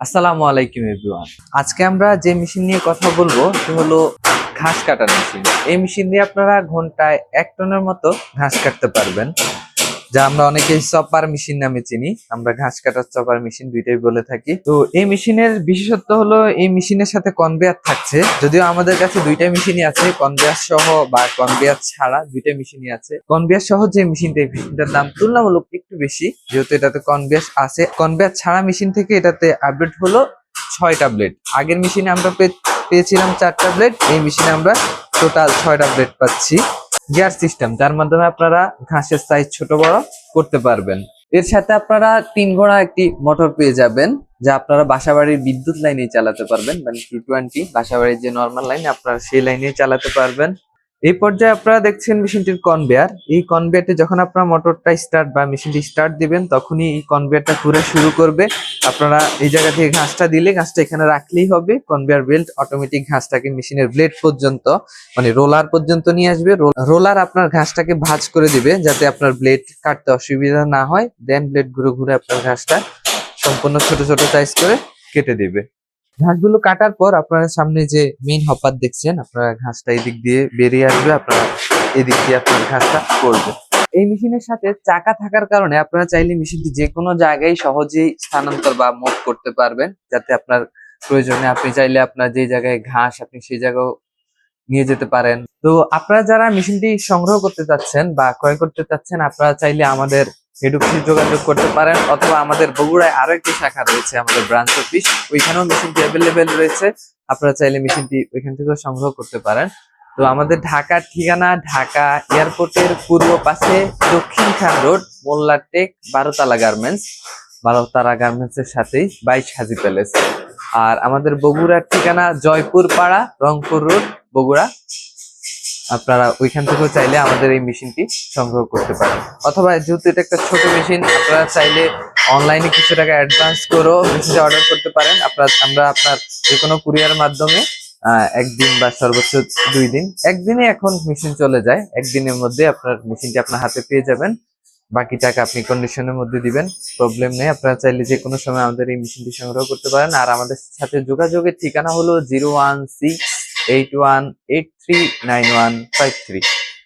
আসসালামু আলাইকুম এভরিওয়ান। আজকে আমরা যে মেশিন নিয়ে কথা বলব, সে হলো ঘাস কাটার মেশিন। এই মেশিন দিয়ে আপনারা ঘন্টায় এক টনের মতো ঘাস কাটতে পারবেন। যা আমরা অনেকেই চপার মেশিন নামে চিনি। আমরা ঘাস কাটার চপার মেশিন দুইটাই বলে থাকি। তো এই মেশিনের বিশেষত্ব হলো, এই মেশিনের সাথে কনভেয়ার থাকছে। যদিও আমাদের কাছে দুইটা মেশিনই আছে, কনভেয়ার সহ বা কনভেয়ার ছাড়া দুইটা মেশিনই আছে। কনভেয়ার সহ যে মেশিনটা, এই মেশিনটার দাম তুলনামূলক একটু বেশি, যেহেতু এটাতে কনভেয়ার আছে। কনভেয়ার ছাড়া মেশিন থেকে এটাতে আপডেট হলো ছয়টা ব্লেড আগের মেশিনে আমরা পেয়েছিলাম চারটা ব্লেড এই মেশিনে আমরা টোটাল ছয়টা ব্লেড পাচ্ছি। গিয়ার সিস্টেম, যার মাধ্যমে আপনারা ঘাসের সাইজ ছোট বড় করতে পারবেন। এর সাথে আপনারা তিন ঘোড়া একটি মোটর পেয়ে যাবেন, যা আপনারা বাসাবাড়ির বিদ্যুৎ লাইনে চালাতে পারবেন মানে টু টোয়েন্টি বাসাবাড়ির যে নর্মাল লাইন আপনারা সেই লাইনে চালাতে পারবেন। এই পর্যায়ে আপনারা দেখছেন মেশিনটির কনভেয়ার এই কনভেয়ারটি যখন আপনারা মোটরটা স্টার্ট বা মেশিনটি স্টার্ট দিবেন, তখনই এই কনভেয়ারটা ঘুরে শুরু করবে। আপনারা এই জায়গা থেকে ঘাসটা দিলে, ঘাসটা এখানে রাখলেই হবে। কনভেয়ার বেল্ট অটোমেটিক ঘাসটাকে মেশিনের ব্লেড পর্যন্ত মানে রোলার পর্যন্ত নিয়ে আসবে। রোলার আপনার ঘাসটাকে ভাঁজ করে দিবে, যাতে আপনার ব্লেড কাটতে অসুবিধা না হয়। দেন ব্লেড ঘুরে ঘুরে আপনার ঘাসটা সম্পূর্ণ ছোট ছোট সাইজ করে কেটে দিবে। ঘাসগুলো কাটার পর আপনারা সামনে যে মেইন হপার দেখছেন, আপনারা ঘাসটা এদিক দিয়ে বেরিয়ে আসবে, আপনারা এদিক দিয়ে আপনার ঘাসটা করবে। এই মেশিনের সাথে চাকা থাকার কারণে আপনারা চাইলে মেশিনটি যে কোনো জায়গায় সহজেই স্থানান্তর বা মুভ করতে পারবেন, যাতে আপনার প্রয়োজনে আপনি চাইলে আপনার যে জায়গায় ঘাস আপনি সেই জায়গাও নিয়ে যেতে পারেন। তো আপনারা যারা মেশিনটি সংগ্রহ করতে চাচ্ছেন বা ক্রয় করতে চাচ্ছেন, আপনারা চাইলে আমাদের হেড অফিসে যোগাযোগ করতে পারেন অথবা আমাদের বগুড়ায় আরও একটি শাখা রয়েছে আমাদের ব্রাঞ্চ অফিস ওইখানেও মেশিনটি অ্যাভেলেবেল রয়েছে। আপনারা চাইলে মেশিনটি ওইখান থেকেও সংগ্রহ করতে পারেন। তো আমাদের ঢাকার ঠিকানা ঢাকা এয়ারপোর্টের পূর্ব পাশে দক্ষিণ খান রোড, মোল্লা টেক, বারোতলা গার্মেন্টস। বারোতলা গার্মেন্টস এর সাথেই বাইশ হাজি প্যালেস। আর আমাদের বগুড়ার ঠিকানা জয়পুর পাড়া রংপুর রোড, বগুড়া। আপনারা ওইখান থেকেও চাইলে আমাদের এই মেশিনটি সংগ্রহ করতে পারেন। অথবা যেহেতু এটা একটা ছোট মেশিন, আপনারা চাইলে অনলাইনে কিছু টাকা অ্যাডভান্স করেও মেশিনটা অর্ডার করতে পারেন। আপনার, আমরা আপনার যে কোনো কুরিয়ার মাধ্যমে একদিন বা সর্বোচ্চ দুই দিন, একদিনে এখন মেশিন চলে যায়। একদিনের মধ্যে আপনার মেশিনটি আপনার হাতে পেয়ে যাবেন। বাকি টাকা আপনি কন্ডিশনের মধ্যে দিবেন। প্রবলেম নেই। আপনারা চাইলে যে কোনো সময় আমাদের এই মেশিনটি সংগ্রহ করতে পারেন। আর আমাদের সাথে যোগাযোগের ঠিকানা হলো zero one six eight one eight three nine one five three